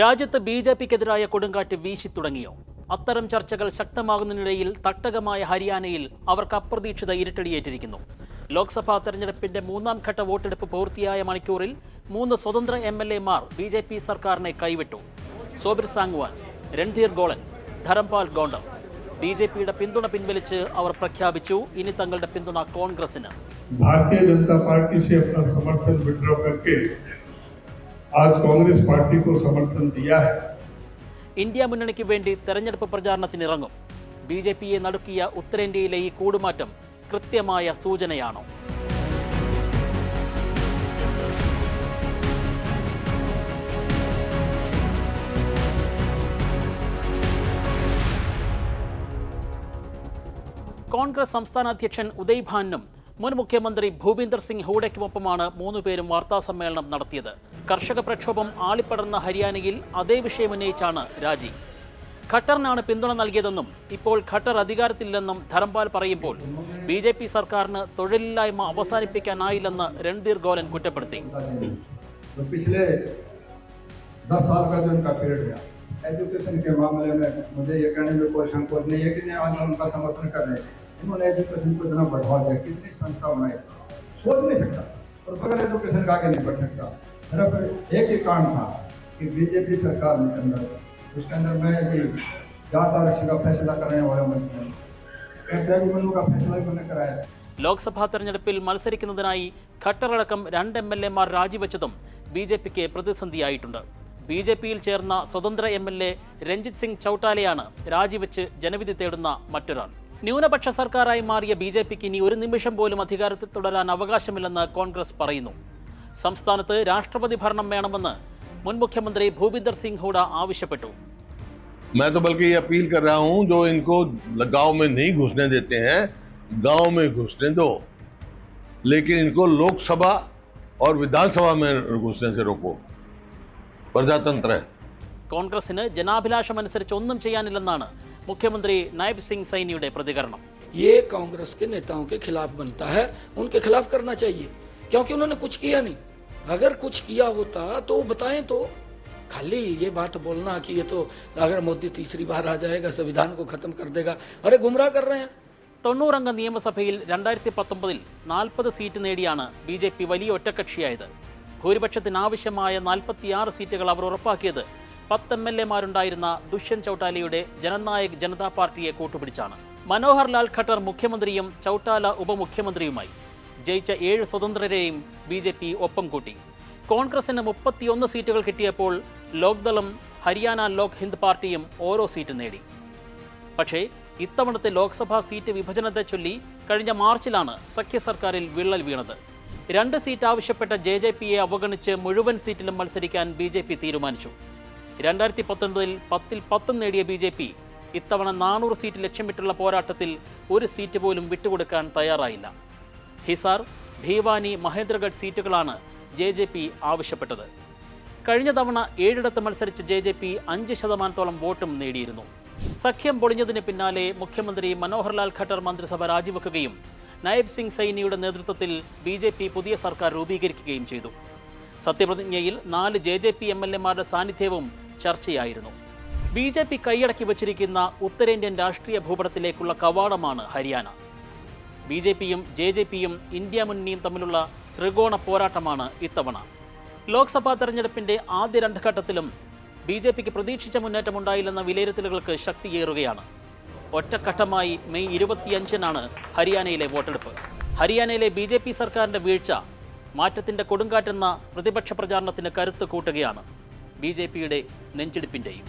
രാജ്യത്ത് B J പിക്കെതിരായ കൊടുങ്കാറ്റ് വീശി തുടങ്ങിയോ? അത്തരം ചർച്ചകൾ ശക്തമാകുന്നതിനിടയിൽ തട്ടകമായ ഹരിയാനയിൽ അവർക്ക് അപ്രതീക്ഷിത ഇരുട്ടടിയേറ്റിരിക്കുന്നു. ലോക്സഭാ തെരഞ്ഞെടുപ്പിന്റെ മൂന്നാം ഘട്ട വോട്ടെടുപ്പ് പൂർത്തിയായ മണിക്കൂറിൽ മൂന്ന് സ്വതന്ത്ര എം എൽ എമാർ ബി ജെ പി സർക്കാരിനെ കൈവിട്ടു. സോബിർ സാങ്വാൻ രൺധീർ ഗോളൻ ധരംപാൽ ഗോണ്ടർ ബി ജെ പിയുടെ പിന്തുണ പിൻവലിച്ച് അവർ പ്രഖ്യാപിച്ചു ഇനി തങ്ങളുടെ പിന്തുണ കോൺഗ്രസിന്. ഭാരതീയ ജനതാ പാർട്ടി സമർത്ഥൻ വിഡ്രോ आज कांग्रेस पार्टी को समर्थन दिया है ഇന്ത്യ മുന്നണിക്ക് വേണ്ടി തെരഞ്ഞെടുപ്പ് പ്രചാരണത്തിനിറങ്ങും ബി ജെ പിയെ നടുക്കിയ ഉത്തരേന്ത്യയിലെ ഈ കൂടുമാറ്റം കൃത്യമായ സൂചനയാണോ കോൺഗ്രസ് സംസ്ഥാന അധ്യക്ഷൻ ഉദയ് ഭാനും മുൻ മുഖ്യമന്ത്രി ഭൂപീന്ദർ സിംഗ് ഹൂഡയ്ക്കുമൊപ്പമാണ് മൂന്നുപേരും വാർത്താസമ്മേളനം നടത്തിയത് കർഷക പ്രക്ഷോഭം ആളിപ്പടർന്ന ഹരിയാനയിൽ അതേ വിഷയം ഉന്നയിച്ചാണ് രാജി ഖട്ടറിനാണ് പിന്തുണ നൽകിയതെന്നും ഇപ്പോൾ ഖട്ടർ അധികാരത്തില്ലെന്നും ധരംപാൽ പറയുമ്പോൾ ബി ജെ പി സർക്കാരിന് തൊഴിലില്ലായ്മ അവസാനിപ്പിക്കാനായില്ലെന്ന് രൺധീർ ഗോലൻ കുറ്റപ്പെടുത്തി जो पिछले दस साल का जो इनका पीरियड गया एजुकेशन के मामले में मुझे ये कहने में कोई संकोच नहीं है कि नहीं आज हम उनका समर्थन कर रहे हैं इन्होंने एजुकेशन को इतना बढ़ावा दिया कितनी संस्था बनाई सोच नहीं सकता और बगैर एजुकेशन का आगे नहीं बढ़ सकता सिर्फ एक ही कारण था कि बीजेपी सरकार में अंदर उसके अंदर मैं भी जात आरक्षण का फैसला करने वाला मंत्री हूँ ट्राइबल का फैसला भी मैंने कराया है ലോക്സഭാ തെരഞ്ഞെടുപ്പിൽ മത്സരിക്കുന്നതിനായി ഖട്ടറടക്കം രണ്ട് എം എൽ എമാർ രാജിവെച്ചതും ബി ജെ പിക്ക് പ്രതിസന്ധിയായിട്ടുണ്ട് ബി ജെ പിയിൽ ചേർന്ന സ്വതന്ത്ര M L A Ranjit Singh ചൌട്ടാലയാണ് രാജിവെച്ച് ജനവിധി തേടുന്ന മറ്റൊരാൾ ന്യൂനപക്ഷ സർക്കാരായി മാറിയ ബി ജെ പിക്ക് ഇനി ഒരു നിമിഷം പോലും അധികാരത്തിൽ തുടരാൻ അവകാശമില്ലെന്ന് കോൺഗ്രസ് പറയുന്നു സംസ്ഥാനത്ത് രാഷ്ട്രപതി ഭരണം വേണമെന്ന് മുൻ മുഖ്യമന്ത്രി ഭൂപിന്ദർ സിംഗ് ഹൂഡ ആവശ്യപ്പെട്ടു मैं तो बल्कि ये अपील कर रहा हूं जो इनको गांव में नहीं घुसने देते हैं गांव में घुसने दो लेकिन इनको लोकसभा और विधानसभा में घुसने से रोको प्रजातंत्र है കോൺഗ്രസിന് ജനാഭിലാഷമനുസരിച്ച് ഒന്നും ചെയ്യാനില്ലെന്നാണ് മുഖ്യമന്ത്രി നയബ് സിംഗ് സൈനിയുടെ പ്രതികരണം ये कांग्रेस के नेताओं के खिलाफ बनता है उनके खिलाफ करना चाहिए क्योंकि उन्होंने कुछ किया नहीं अगर कुछ किया होता तो वो बताएं तो खाली ये बात बोलना कि ये तो अगर मोदी तीसरी बार आ जाएगा संविधान को खत्म कर देगा अरे गुमराह कर रहे हैं തൊണ്ണൂറംഗ നിയമസഭയിൽ രണ്ടായിരത്തി പത്തൊമ്പതിൽ നാൽപ്പത് സീറ്റ് നേടിയാണ് ബി ജെ പി വലിയ ഒറ്റക്കക്ഷിയായത് ഭൂരിപക്ഷത്തിനാവശ്യമായ നാൽപ്പത്തിയാറ് സീറ്റുകൾ അവർ ഉറപ്പാക്കിയത് പത്ത് എം എൽ എമാരുണ്ടായിരുന്ന ദുഷ്യന്ത് ചൌട്ടാലയുടെ ജനനായക് ജനതാ പാർട്ടിയെ കൂട്ടുപിടിച്ചാണ്. മനോഹർ ലാൽ ഖട്ടർ മുഖ്യമന്ത്രിയും ചൌട്ടാല ഉപമുഖ്യമന്ത്രിയുമായി. ജയിച്ച ഏഴ് സ്വതന്ത്രരെയും ബി ജെ പി ഒപ്പം കൂട്ടി. കോൺഗ്രസിന് മുപ്പത്തിയൊന്ന് സീറ്റുകൾ കിട്ടിയപ്പോൾ ലോക്ദളും ഹരിയാന ലോക് ഹിന്ദ് പാർട്ടിയും ഓരോ സീറ്റ് നേടി. പക്ഷേ ഇത്തവണത്തെ ലോക്സഭാ സീറ്റ് വിഭജനത്തെ ചൊല്ലി കഴിഞ്ഞ മാർച്ചിലാണ് സഖ്യ സർക്കാരിൽ വിള്ളൽ വീണത്. രണ്ട് സീറ്റ് ആവശ്യപ്പെട്ട ജെ ജെ പിയെ അവഗണിച്ച് മുഴുവൻ സീറ്റിലും മത്സരിക്കാൻ ബി ജെ പി തീരുമാനിച്ചു. രണ്ടായിരത്തി പത്തൊൻപതിൽ പത്തിൽ പത്തും നേടിയ ബി ജെ പി ഇത്തവണ നാനൂറ് സീറ്റ് ലക്ഷ്യമിട്ടുള്ള പോരാട്ടത്തിൽ ഒരു സീറ്റ് പോലും വിട്ടുകൊടുക്കാൻ തയ്യാറായില്ല. ഹിസാർ ഭീവാനി മഹേന്ദ്രഗഡ് സീറ്റുകളാണ് ജെ ജെ പി ആവശ്യപ്പെട്ടത്. കഴിഞ്ഞ തവണ ഏഴിടത്ത് മത്സരിച്ച ജെ ജെ പി അഞ്ച് ശതമാനത്തോളം വോട്ടും നേടിയിരുന്നു. സഖ്യം പൊളിഞ്ഞതിന് പിന്നാലെ മുഖ്യമന്ത്രി മനോഹർലാൽ ഖട്ടർ മന്ത്രിസഭ രാജിവെക്കുകയും നയബ് സിംഗ് സൈനിയുടെ നേതൃത്വത്തിൽ ബി ജെ പി പുതിയ സർക്കാർ രൂപീകരിക്കുകയും ചെയ്തു. സത്യപ്രതിജ്ഞയിൽ നാല് J J P M L എമാരുടെ സാന്നിധ്യവും ചർച്ചയായിരുന്നു. ബി ജെ പി കൈയടക്കി വച്ചിരിക്കുന്ന ഉത്തരേന്ത്യൻ രാഷ്ട്രീയ ഭൂപടത്തിലേക്കുള്ള കവാടമാണ് ഹരിയാന. ബി ജെ പിയും ജെ ജെ പിയും ഇന്ത്യ മുന്നിയും തമ്മിലുള്ള ത്രികോണ പോരാട്ടമാണ് ഇത്തവണ. ലോക്സഭാ തെരഞ്ഞെടുപ്പിന്റെ ആദ്യ രണ്ട് ഘട്ടത്തിലും ബി ജെ പിക്ക് പ്രതീക്ഷിച്ച മുന്നേറ്റമുണ്ടായില്ലെന്ന വിലയിരുത്തലുകൾക്ക് ശക്തിയേറുകയാണ്. ഒറ്റഘട്ടമായി മെയ് ഇരുപത്തിയഞ്ചിനാണ് ഹരിയാനയിലെ വോട്ടെടുപ്പ്. ഹരിയാനയിലെ ബി ജെ പി വീഴ്ച മാറ്റത്തിന്റെ കൊടുങ്കാറ്റെന്ന പ്രതിപക്ഷ പ്രചാരണത്തിന് കരുത്ത് കൂട്ടുകയാണ്. ബി ജെ പിയുടെ നെഞ്ചിടിപ്പിന്റെയും